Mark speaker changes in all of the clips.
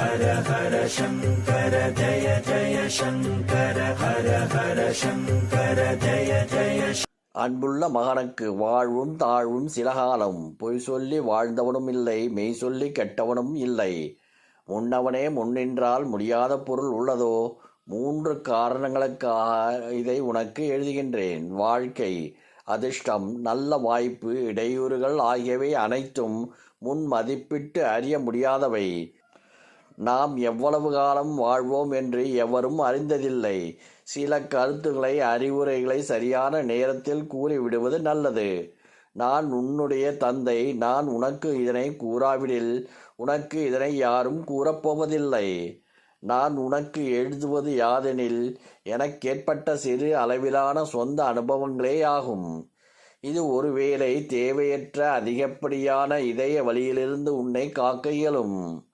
Speaker 1: ஹர ஹர சங்கர ஜய ஜய சங்கர ஹர ஹர சங்கர ஜய ஜய
Speaker 2: அன்புள்ள மகனுக்கு வாழ்வும் தாழ்வும் சிலகாலம். பொய் சொல்லி வாழ்ந்தவனும் இல்லை மெய் சொல்லி கெட்டவனும் இல்லை. முன்னவனே முன்னின்றால் முடியாத பொருள் உள்ளதோ? மூன்று காரணங்களுக்காக இதை உனக்கு எழுதுகின்றேன். வாழ்க்கை அதிர்ஷ்டம் நல்ல வாய்ப்பு இடையூறுகள் ஆகியவை அனைத்தும் முன் மதிப்பிட்டு அறிய முடியாதவை. நாம் எவ்வளவு காலம் வாழ்வோம் என்று எவரும் அறிந்ததில்லை. சில கருத்துக்களை அறிவுரைகளை சரியான நேரத்தில் கூறிவிடுவது நல்லது. நான் உன்னுடைய தந்தை நான் உனக்கு இதனை கூறாவிடில் உனக்கு இதனை யாரும் கூறப்போவதில்லை. நான் உனக்கு எழுதுவது யாதெனில் எனக்கேற்பட்ட சிறு அளவிலான சொந்த அனுபவங்களே ஆகும். இது ஒருவேளை தேவையற்ற அதிகப்படியான இதய வழியிலிருந்து உன்னை காக்க இயலும்.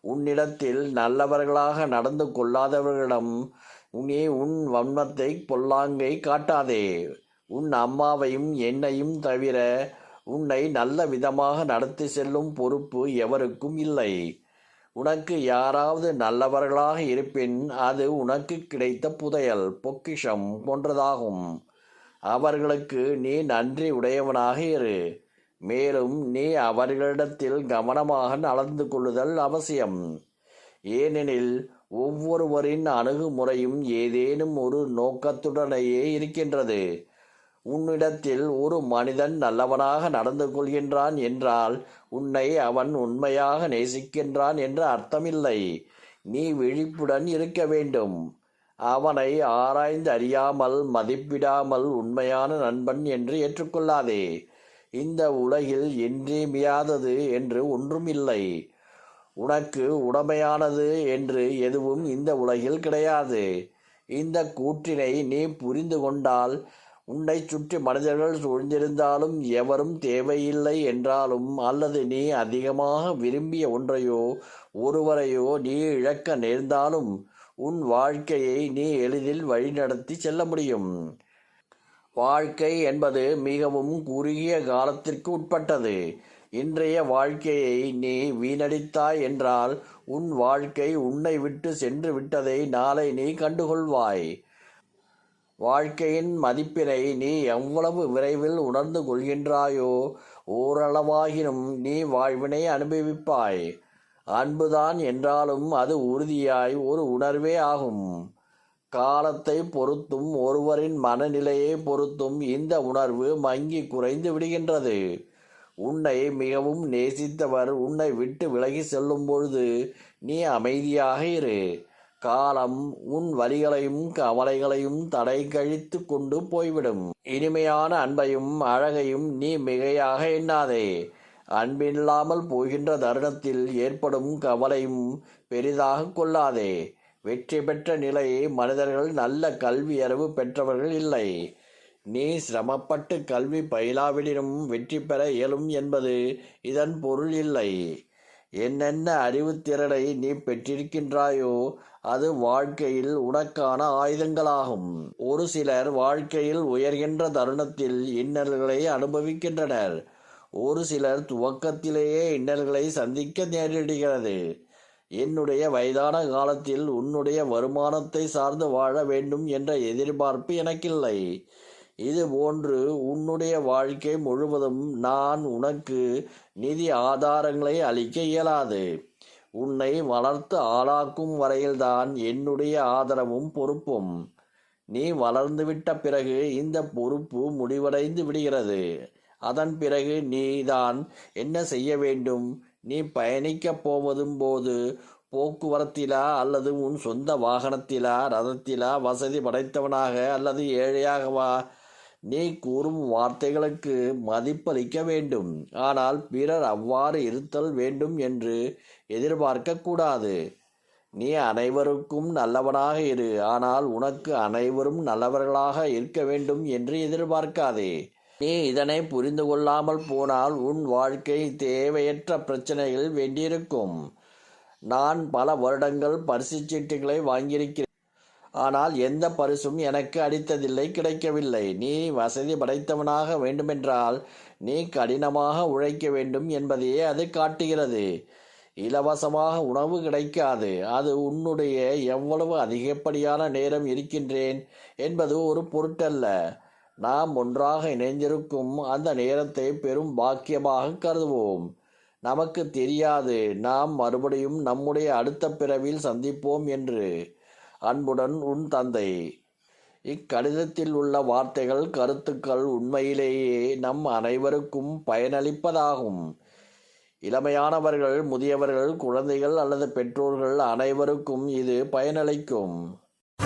Speaker 2: உன்னிடத்தில் நல்லவர்களாக நடந்து கொள்ளாதவர்களிடம் நீ உன் வன்மத்தை பொல்லாங்கை காட்டாதே. உன் அம்மாவையும் என்னையும் தவிர உன்னை நல்ல விதமாக நடத்தி செல்லும் பொறுப்பு எவருக்கும் இல்லை. உனக்கு யாராவது நல்லவர்களாக இருப்பின் அது உனக்கு கிடைத்த புதையல் பொக்கிஷம் போன்றதாகும். அவர்களுக்கு நீ நன்றி உடையவனாக இரு. மேலும் நீ அவர்களிடத்தில் கவனமாக நடந்து கொள்ளுதல் அவசியம். ஏனெனில் ஒவ்வொருவரின் அணுகுமுறையும் ஏதேனும் ஒரு நோக்கத்துடனேயே இருக்கின்றது. உன்னிடத்தில் ஒரு மனிதன் நல்லவனாக நடந்து கொள்கின்றான் என்றால் உன்னை அவன் உண்மையாக நேசிக்கின்றான் என்று அர்த்தமில்லை. நீ விழிப்புடன் இருக்க வேண்டும். அவனை ஆராய்ந்து அறியாமல் மதிப்பிடாமல் உண்மையான நண்பன் என்று ஏற்றுக்கொள்ளாதே. இந்த உலகில் இன்றியமையாதது என்று ஒன்றும் இல்லை உனக்கு உடமையானது என்று எதுவும் இந்த உலகில் கிடையாது. இந்த கூற்றினை நீ புரிந்து கொண்டால் உன்னை சுற்றி மனிதர்கள் சூழ்ந்திருந்தாலும் எவரும் தேவையில்லை என்றாலும் அல்லது நீ அதிகமாக விரும்பிய ஒன்றையோ ஒருவரையோ நீ இழக்க நேர்ந்தாலும் உன் வாழ்க்கையை நீ எளிதில் வழிநடத்தி செல்ல முடியும். வாழ்க்கை என்பது மிகவும் குறுகிய காலத்திற்கு உட்பட்டது. இன்றைய வாழ்க்கையை நீ வீணடித்தாய் என்றால் உன் வாழ்க்கை உன்னை விட்டு சென்று விட்டதை நாளை நீ கண்டுகொள்வாய். வாழ்க்கையின் மதிப்பினை நீ எவ்வளவு விரைவில் உணர்ந்து கொள்கின்றாயோ ஓரளவாகினும் நீ வாழ்வினை அனுபவிப்பாய். அன்புதான் என்றாலும் அது உறுதியாய் ஒரு உணர்வே ஆகும். காலத்தை பொறுத்தும் ஒருவரின் மனநிலையை பொறுத்தும் இந்த உணர்வு மங்கி குறைந்து விடுகின்றது. உன்னை மிகவும் நேசித்தவர் உன்னை விட்டு விலகி செல்லும் பொழுது நீ அமைதியாக இரு. காலம் உன் வலிகளையும் கவலைகளையும் தடை கழித்து கொண்டு போய்விடும். இனிமையான அன்பையும் அழகையும் நீ மிகையாக எண்ணாதே. அன்பில்லாமல் போகின்ற தருணத்தில் ஏற்படும் கவலையும் பெரிதாக கொள்ளாதே. வெற்றி பெற்ற நிலையை மனிதர்கள் நல்ல கல்வி அறிவு பெற்றவர்கள் இல்லை. நீ சிரமப்பட்டு கல்வி பயிலாவிடினும் வெற்றி பெற இயலும் என்பது இதன் பொருள் இல்லை. என்னென்ன அறிவுத்திறனை நீ பெற்றிருக்கின்றாயோ அது வாழ்க்கையில் உனக்கான ஆயுதங்களாகும். ஒரு சிலர் வாழ்க்கையில் உயர்கின்ற தருணத்தில் இன்னல்களை அனுபவிக்கின்றனர். ஒரு சிலர் துவக்கத்திலேயே இன்னல்களை சந்திக்க நேரிடுகிறது. என்னுடைய வயதான காலத்தில் உன்னுடைய வருமானத்தை சார்ந்து வாழ வேண்டும் என்ற எதிர்பார்ப்பு எனக்கில்லை. இது போன்று உன்னுடைய வாழ்க்கை முழுவதும் நான் உனக்கு நிதி ஆதாரங்களை அளிக்க இயலாது. உன்னை வளர்த்து ஆளாக்கும் வரையில்தான் என்னுடைய ஆதரவும் பொறுப்பும். நீ வளர்ந்துவிட்ட பிறகு இந்த பொறுப்பு முடிவடைந்து விடுகிறது. அதன் பிறகு நீதான் என்ன செய்ய வேண்டும்? நீ பயணிக்கப் போவதும் போது போக்குவரத்திலா அல்லது உன் சொந்த வாகனத்திலா ரதத்திலா வசதி படைத்தவனாக அல்லது ஏழையாகவா நீ கூறும் வார்த்தைகளுக்கு மதிப்பளிக்க வேண்டும். ஆனால் பிறர் அவ்வாறு இருத்தல் வேண்டும் என்று எதிர்பார்க்கக்கூடாது நீ அனைவருக்கும் நல்லவனாக இரு. ஆனால் உனக்கு அனைவரும் நல்லவர்களாக இருக்க வேண்டும் என்று எதிர்பார்க்காதே. நீ இதனை புரிந்து கொள்ளாமல் போனால் உன் வாழ்க்கை தேவையற்ற பிரச்சனைகள் வேண்டியிருக்கும். நான் பல வருடங்கள் பரிசு சீட்டுகளை வாங்கியிருக்கிறேன். ஆனால் எந்த பரிசும் எனக்கு அடித்ததில்லை கிடைக்கவில்லை. நீ வசதி படைத்தவனாக வேண்டுமென்றால் நீ கடினமாக உழைக்க வேண்டும் என்பதையே அது காட்டுகிறது. இலவசமாக உணவு கிடைக்காது. அது உன்னுடைய எவ்வளவு அதிகப்படியான நேரம் இருக்கின்றேன் என்பது ஒரு பொருட்டல்ல. நாம் ஒன்றாக இணைந்திருக்கும் அந்த நேரத்தை பெரும் பாக்கியமாக கருதுவோம். நமக்கு தெரியாது நாம் மறுபடியும் நம்முடைய அடுத்த பிறவில் சந்திப்போம் என்று. அன்புடன் உன் தந்தை. இக்கடிதத்தில் உள்ள வார்த்தைகள் கருத்துக்கள் உண்மையிலேயே நம் அனைவருக்கும் பயனளிப்பதாகும். இளமையானவர்கள் முதியவர்கள் குழந்தைகள் அல்லது பெற்றோர்கள் அனைவருக்கும் இது பயனளிக்கும்.